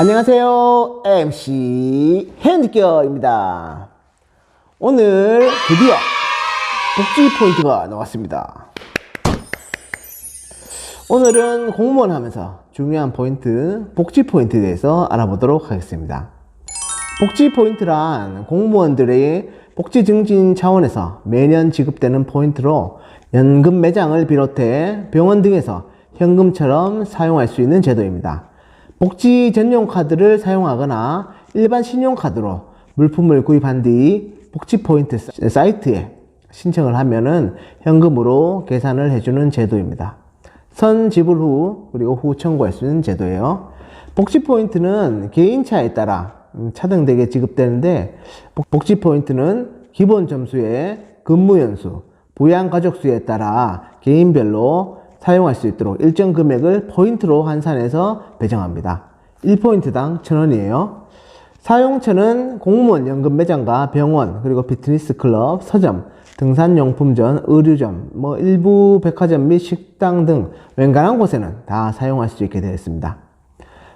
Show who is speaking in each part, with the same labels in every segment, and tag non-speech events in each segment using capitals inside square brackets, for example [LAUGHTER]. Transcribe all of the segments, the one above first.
Speaker 1: 안녕하세요. MC 핸디껴입니다. 오늘 드디어 복지 포인트가 나왔습니다. 오늘은 공무원 하면서 중요한 포인트, 복지 포인트에 대해서 알아보도록 하겠습니다. 복지 포인트란 공무원들의 복지 증진 차원에서 매년 지급되는 포인트로 연금 매장을 비롯해 병원 등에서 현금처럼 사용할 수 있는 제도입니다. 복지 전용 카드를 사용하거나 일반 신용카드로 물품을 구입한 뒤 복지 포인트 사이트에 신청을 하면은 현금으로 계산을 해주는 제도입니다. 선 지불 후 그리고 후 청구할 수 있는 제도예요. 복지 포인트는 개인차에 따라 음, 차등되게 지급되는데 복- 복지 포인트는 기본 점수에 근무 연수, 부양 가족 수에 따라 개인별로 사용할 수 있도록 일정 금액을 포인트로 환산해서 배정합니다. 1포인트당 1000원이에요. 사용처는 공무원 연금 매장과 병원, 그리고 피트니스 클럽, 서점, 등산용품점, 의류점, 뭐 일부 백화점 및 식당 등 웬간한 곳에는 다 사용할 수 있게 되어 있습니다.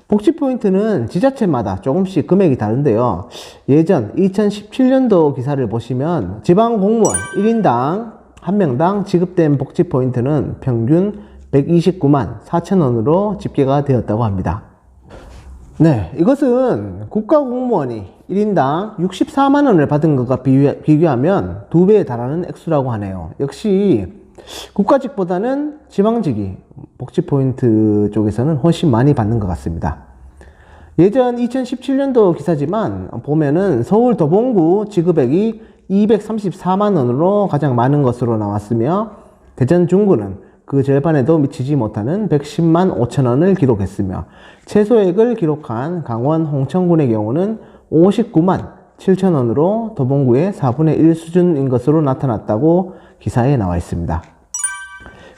Speaker 1: 복지 포인트는 지자체마다 조금씩 금액이 다른데요. 예전 2017년도 기사를 보시면 지방 공무원 1인당 한 명당 지급된 복지 포인트는 평균 129만 4천 원으로 집계가 되었다고 합니다. 네, 이것은 국가 공무원이 1인당 64만 원을 받은 것과 비교- 비교하면 두 배에 달하는 액수라고 하네요. 역시 국가직보다는 지방직이 복지 포인트 쪽에서는 훨씬 많이 받는 것 같습니다. 예전 2017년도 기사지만 보면은 서울 도봉구 지급액이 234만 원으로 가장 많은 것으로 나왔으며 대전 중구는 그 절반에도 미치지 못하는 110만 5천 원을 기록했으며 최소액을 기록한 강원 홍천군의 경우는 59만 7천 원으로 도봉구의 4분의 1 수준인 것으로 나타났다고 기사에 나와 있습니다.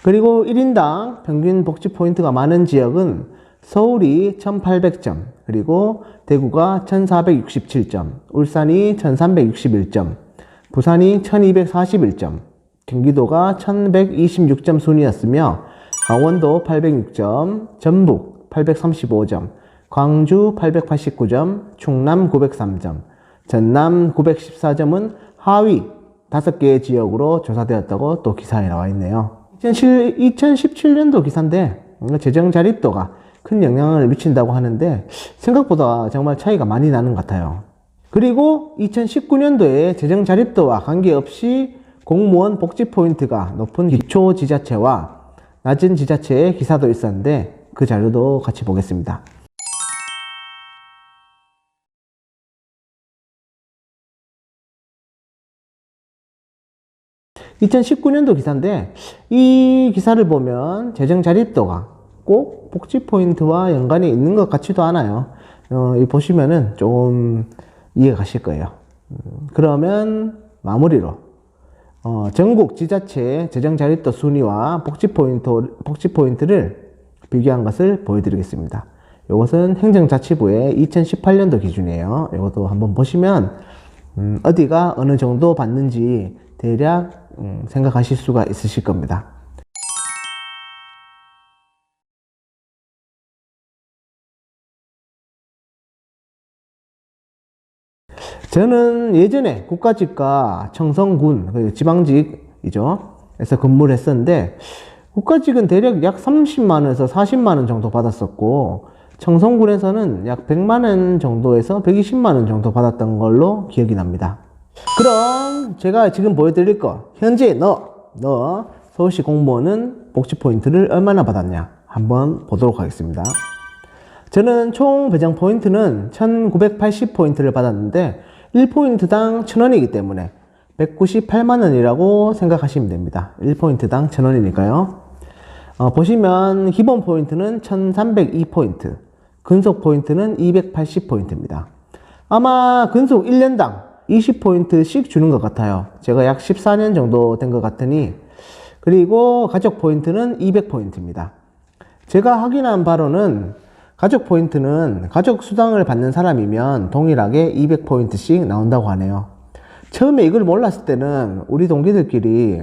Speaker 1: 그리고 1인당 평균 복지 포인트가 많은 지역은 서울이 1800점, 그리고 대구가 1467점, 울산이 1361점, 부산이 1241점, 경기도가 1126점 순이었으며 강원도 806점, 전북 835점, 광주 889점, 충남 903점, 전남 914점은 하위 5개의 지역으로 조사되었다고 또 기사에 나와 있네요. 2017년도 기사인데 재정 자립도가 큰 영향을 미친다고 하는데 생각보다 정말 차이가 많이 나는 것 같아요. 그리고 2019년도에 재정 자립도와 관계없이 공무원 복지 포인트가 높은 기초 지자체와 낮은 지자체의 기사도 있었는데 그 자료도 같이 보겠습니다. 2019년도 기사인데 이 기사를 보면 재정 자립도가 꼭 복지 포인트와 연관이 있는 것 같지도 않아요. 어, 이 보시면은 조금 이해가 가실 거예요. 음, 그러면 마무리로 어, 전국 지자체 재정 자립도 순위와 복지 포인트 복지 포인트를 비교한 것을 보여드리겠습니다. 이것은 행정자치부의 2018년도 기준이에요. 이것도 한번 보시면 음, 어디가 어느 정도 받는지 대략 음, 생각하실 수가 있으실 겁니다. 저는 예전에 국가직과 청성군, 그 지방직이죠. 에서 근무를 했었는데, 국가직은 대략 약 30만 원에서 40만 원 정도 받았었고, 청성군에서는 약 100만 원 정도에서 120만 원 정도 받았던 걸로 기억이 납니다. 그럼 제가 지금 보여드릴 거, 현재 너, 너 서울시 공무원은 복지 포인트를 얼마나 받았냐? 한번 보도록 하겠습니다. 저는 총 배정 포인트는 1980포인트를 받았는데 1포인트당 1000원이기 때문에 198만원이라고 생각하시면 됩니다. 1포인트당 1000원이니까요. 어, 보시면 기본 포인트는 1302포인트, 근속 포인트는 280포인트입니다. 아마 근속 1년당 20포인트씩 주는 것 같아요. 제가 약 14년 정도 된 것 같으니 그리고 가족 포인트는 200포인트입니다. 제가 확인한 바로는 가족 포인트는 가족 수당을 받는 사람이면 동일하게 200포인트씩 나온다고 하네요. 처음에 이걸 몰랐을 때는 우리 동기들끼리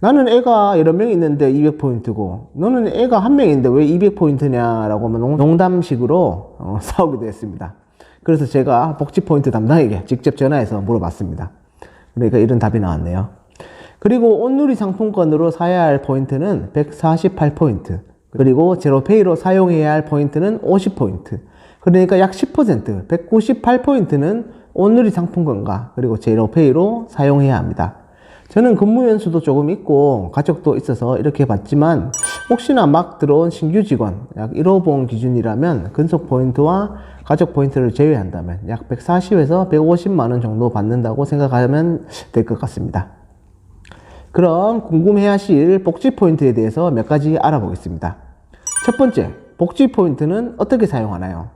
Speaker 1: 나는 애가 여러 명 있는데 200포인트고 너는 애가 한 명인데 왜 200포인트냐라고 하면 농담식으로 어, [LAUGHS] 싸우기도 했습니다. 그래서 제가 복지 포인트 담당에게 직접 전화해서 물어봤습니다. 그러니까 이런 답이 나왔네요. 그리고 온누리 상품권으로 사야 할 포인트는 148포인트. 그리고 제로페이로 사용해야 할 포인트는 50포인트. 그러니까 약 10%, 198포인트는 온누리 상품권과 그리고 제로페이로 사용해야 합니다. 저는 근무 연수도 조금 있고 가족도 있어서 이렇게 봤지만 혹시나 막 들어온 신규 직원 약 1호봉 기준이라면 근속 포인트와 가족 포인트를 제외한다면 약 140에서 150만 원 정도 받는다고 생각하면 될 것 같습니다. 그럼 궁금해 하실 복지 포인트에 대해서 몇 가지 알아보겠습니다. 첫 번째, 복지 포인트는 어떻게 사용하나요?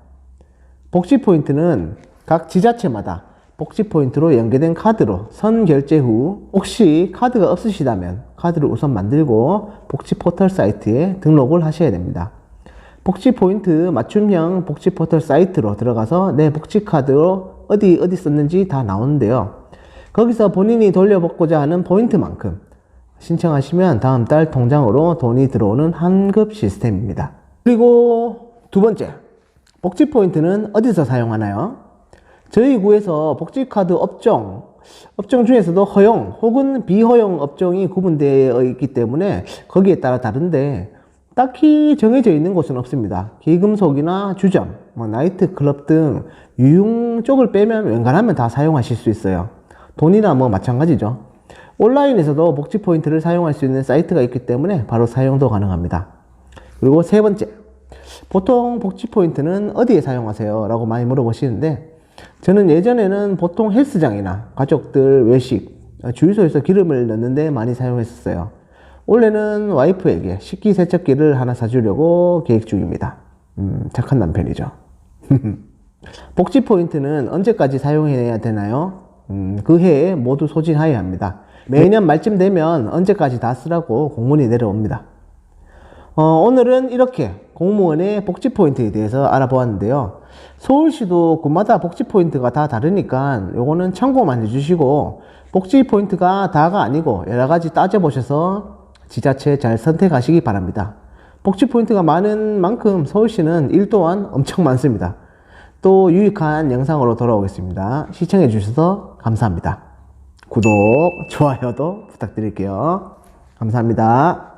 Speaker 1: 복지 포인트는 각 지자체마다 복지 포인트로 연계된 카드로 선 결제 후 혹시 카드가 없으시다면 카드를 우선 만들고 복지 포털 사이트에 등록을 하셔야 됩니다. 복지 포인트 맞춤형 복지 포털 사이트로 들어가서 내 복지 카드로 어디 어디 썼는지 다 나오는데요. 거기서 본인이 돌려받고자 하는 포인트만큼 신청하시면 다음 달 통장으로 돈이 들어오는 환급 시스템입니다. 그리고 두 번째, 복지 포인트는 어디서 사용하나요? 저희 구에서 복지카드 업종, 업종 중에서도 허용 혹은 비허용 업종이 구분되어 있기 때문에 거기에 따라 다른데 딱히 정해져 있는 곳은 없습니다. 기금속이나 주점, 뭐 나이트클럽 등 유흥 쪽을 빼면 웬간하면 다 사용하실 수 있어요. 돈이나 뭐 마찬가지죠. 온라인에서도 복지 포인트를 사용할 수 있는 사이트가 있기 때문에 바로 사용도 가능합니다. 그리고 세 번째, 보통 복지 포인트는 어디에 사용하세요? 라고 많이 물어보시는데 저는 예전에는 보통 헬스장이나 가족들 외식, 주유소에서 기름을 넣는데 많이 사용했었어요. 올해는 와이프에게 식기세척기를 하나 사주려고 계획 중입니다. 음, 착한 남편이죠. [LAUGHS] 복지 포인트는 언제까지 사용해야 되나요? 음, 그 해에 모두 소진하여야 합니다. 매년 말쯤 되면 언제까지 다 쓰라고 공문이 내려옵니다. 어, 오늘은 이렇게 공무원의 복지 포인트에 대해서 알아보았는데요. 서울시도 군마다 복지 포인트가 다 다르니까 요거는 참고만 해주시고 복지 포인트가 다가 아니고 여러 가지 따져보셔서 지자체 잘 선택하시기 바랍니다. 복지 포인트가 많은 만큼 서울시는 일 또한 엄청 많습니다. 또 유익한 영상으로 돌아오겠습니다. 시청해 주셔서 감사합니다. 구독, 좋아요도 부탁드릴게요. 감사합니다.